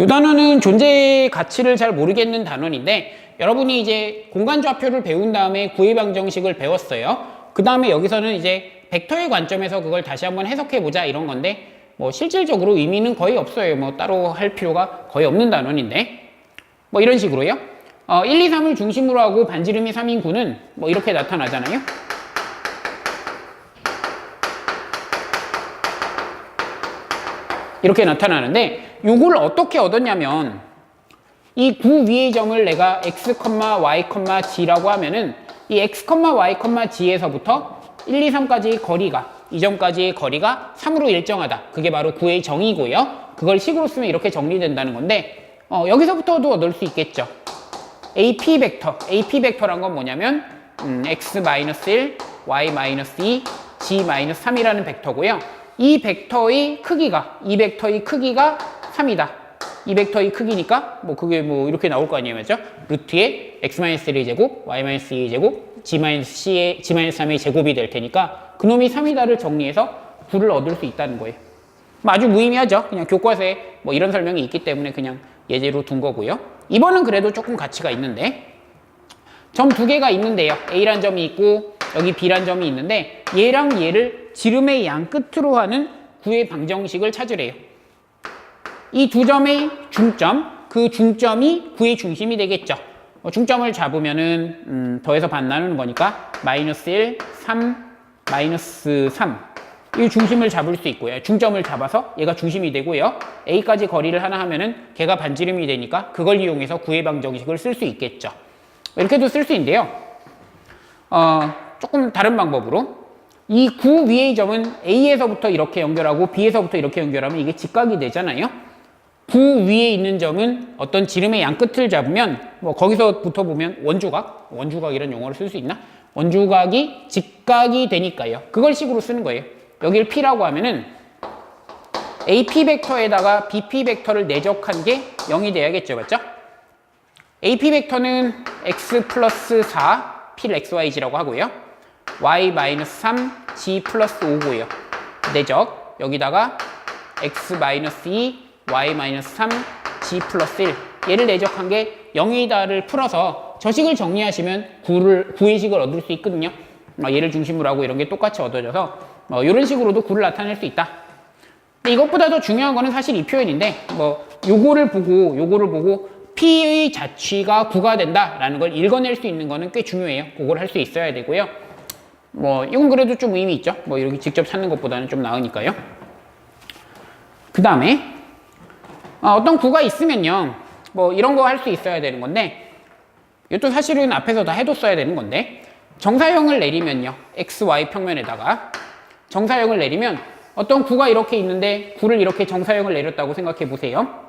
이 단어는 존재의 가치를 잘 모르겠는 단원인데 여러분이 이제 공간 좌표를 배운 다음에 구의 방정식을 배웠어요. 그 다음에 여기서는 이제 벡터의 관점에서 그걸 다시 한번 해석해 보자 이런 건데 뭐 실질적으로 의미는 거의 없어요. 뭐 따로 할 필요가 거의 없는 단원인데 뭐 이런 식으로요. 어, 1, 2, 3을 중심으로 하고 반지름이 3인 구는 뭐 이렇게 나타나잖아요. 이렇게 나타나는데 이걸 어떻게 얻었냐면 이 구 위의 점을 내가 x, y, g라고 하면은 이 x, y, g에서부터 1, 2, 3까지의 거리가 이 점까지의 거리가 3으로 일정하다. 그게 바로 구의 정의고요. 그걸 식으로 쓰면 이렇게 정리된다는 건데 어, 여기서부터도 얻을 수 있겠죠. AP 벡터, AP 벡터란 건 뭐냐면 음, x-1, y-2, g-3이라는 벡터고요. 이 벡터의 크기가 이 벡터의 크기가 3이다. 이 벡터의 크기니까 뭐 그게 뭐 이렇게 나올 거 아니에요, 맞죠? 루트에 x-1의 제곱, y-2의 제곱, g-c의 g-3의 제곱이 될 테니까 그놈이 3이다를 정리해서 9를 얻을 수 있다는 거예요. 뭐 아주 무의미하죠. 그냥 교과서에 뭐 이런 설명이 있기 때문에 그냥 예제로 둔 거고요. 이번은 그래도 조금 가치가 있는데 점 두 개가 있는데요. A란 점이 있고 여기 B란 점이 있는데 얘랑 얘를 지름의 양 끝으로 하는 구의 방정식을 찾으래요. 이 두 점의 중점, 그 중점이 구의 중심이 되겠죠. 어, 중점을 잡으면은 음, 더해서 반 나누는 거니까 마이너스 1, 3, 마이너스 3. 이 중심을 잡을 수 있고요. 중점을 잡아서 얘가 중심이 되고요. A까지 거리를 하나 하면은 걔가 반지름이 되니까 그걸 이용해서 구의 방정식을 쓸 수 있겠죠. 이렇게도 쓸 수 있는데요. 어, 조금 다른 방법으로 이 구 위의 점은 A에서부터 이렇게 연결하고 B에서부터 이렇게 연결하면 이게 직각이 되잖아요. 구 위에 있는 점은 어떤 지름의 양 끝을 잡으면 뭐 거기서부터 보면 원주각, 원주각 이런 용어를 쓸 수 있나? 원주각이 직각이 되니까요. 그걸 식으로 쓰는 거예요. 여기를 P라고 하면은 AP 벡터에다가 BP 벡터를 내적한 게 0이 돼야겠죠. 맞죠? AP 벡터는 x 플러스 4, P를 xyg라고 하고요. y 마이너스 3, g 플러스 5고요. 내적 여기다가 x 마이너스 2, y 마이너스 3, g 플러스 1 얘를 내적한 게 0이다를 풀어서 저식을 정리하시면 9를, 9의 식을 얻을 수 있거든요. 어, 얘를 중심으로 하고 이런 게 똑같이 얻어져서 어, 이런 식으로도 9를 나타낼 수 있다. 이것보다 더 중요한 거는 사실 이 표현인데 뭐 요거를 보고 요거를 보고 P의 자취가 9가 된다라는 걸 읽어낼 수 있는 거는 꽤 중요해요. 그걸 할 수 있어야 되고요. 뭐 이건 그래도 좀 의미 있죠. 뭐 이렇게 직접 찾는 것보다는 좀 나으니까요. 그 다음에 어, 떤 구가 있으면요. 뭐 이런 거 할 수 있어야 되는 건데 이것도 사실은 앞에서 다 해뒀어야 되는 건데 정사형을 내리면요. x, y 평면에다가 정사형을 내리면 어떤 구가 이렇게 있는데 구를 이렇게 정사형을 내렸다고 생각해 보세요.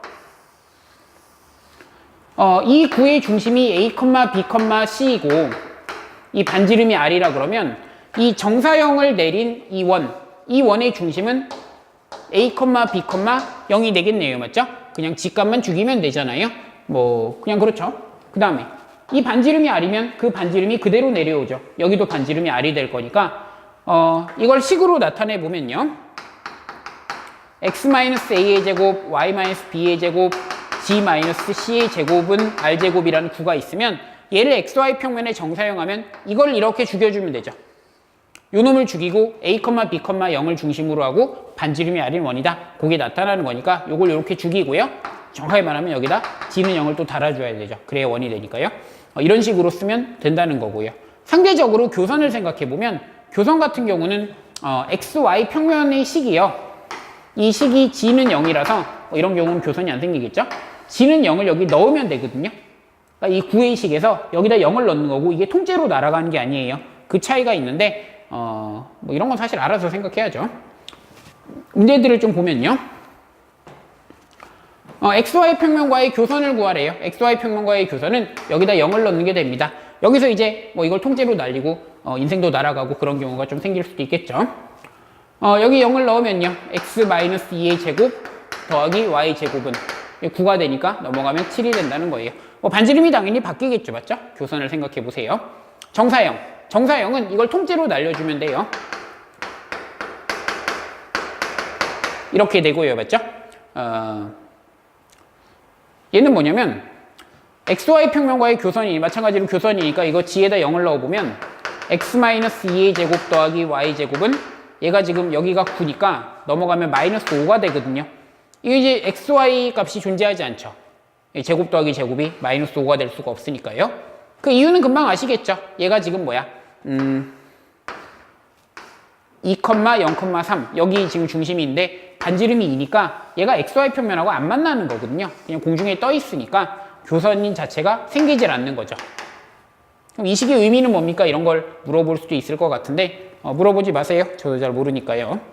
어, 이 구의 중심이 a, b, c이고 이 반지름이 r이라 그러면 이 정사형을 내린 이 원, 이 원의 중심은 a, b, 0이 되겠네요. 맞죠? 그냥 직값만 죽이면 되잖아요. 뭐 그냥 그렇죠. 그 다음에 이 반지름이 r이면 그 반지름이 그대로 내려오죠. 여기도 반지름이 r이 될 거니까 어, 이걸 식으로 나타내 보면요. x-a의 제곱, y-b의 제곱, g-c의 제곱은 r제곱이라는 구가 있으면 얘를 xy 평면에 정사형하면 이걸 이렇게 죽여주면 되죠. 요 놈을 죽이고 a, b, 0을 중심으로 하고 반지름이 r인 원이다. 그게 나타나는 거니까 요걸 이렇게 죽이고요. 정확하게 말하면 여기다 g는 0을 또 달아줘야 되죠. 그래야 원이 되니까요. 어, 이런 식으로 쓰면 된다는 거고요. 상대적으로 교선을 생각해 보면 교선 같은 경우는 어, xy 평면의 식이요. 이 식이 g는 0이라서 뭐 이런 경우는 교선이 안 생기겠죠? g는 0을 여기 넣으면 되거든요. 그러니까 이 구의 식에서 여기다 0을 넣는 거고 이게 통째로 날아가는 게 아니에요. 그 차이가 있는데 어, 뭐 이런 건 사실 알아서 생각해야죠. 문제들을 좀 보면요. 어, XY 평면과의 교선을 구하래요. XY 평면과의 교선은 여기다 0을 넣는 게 됩니다. 여기서 이제 뭐 이걸 통째로 날리고 어, 인생도 날아가고 그런 경우가 좀 생길 수도 있겠죠. 어, 여기 0을 넣으면요. x-2의 제곱 더하기 y 제곱은 9가 되니까 넘어가면 7이 된다는 거예요. 뭐 반지름이 당연히 바뀌겠죠. 맞죠? 교선을 생각해 보세요. 정사형. 정사형은 이걸 통째로 날려주면 돼요. 이렇게 되고요. 맞죠? 어, 얘는 뭐냐면 xy 평면과의 교선이 마찬가지로 교선이니까 이거 g에다 0을 넣어보면 x-2의 제곱 더하기 y 제곱은 얘가 지금 여기가 9니까 넘어가면 마이너스 5가 되거든요. 이게 이제 xy 값이 존재하지 않죠. 이 제곱 더하기 제곱이 마이너스 5가 될 수가 없으니까요. 그 이유는 금방 아시겠죠? 얘가 지금 뭐야? 음, 2,0,3 여기 지금 중심인데 반지름이 2니까 얘가 xy 평면하고 안 만나는 거거든요. 그냥 공중에 떠 있으니까 교선인 자체가 생기질 않는 거죠. 그럼 이 식의 의미는 뭡니까? 이런 걸 물어볼 수도 있을 것 같은데 어, 물어보지 마세요. 저도 잘 모르니까요.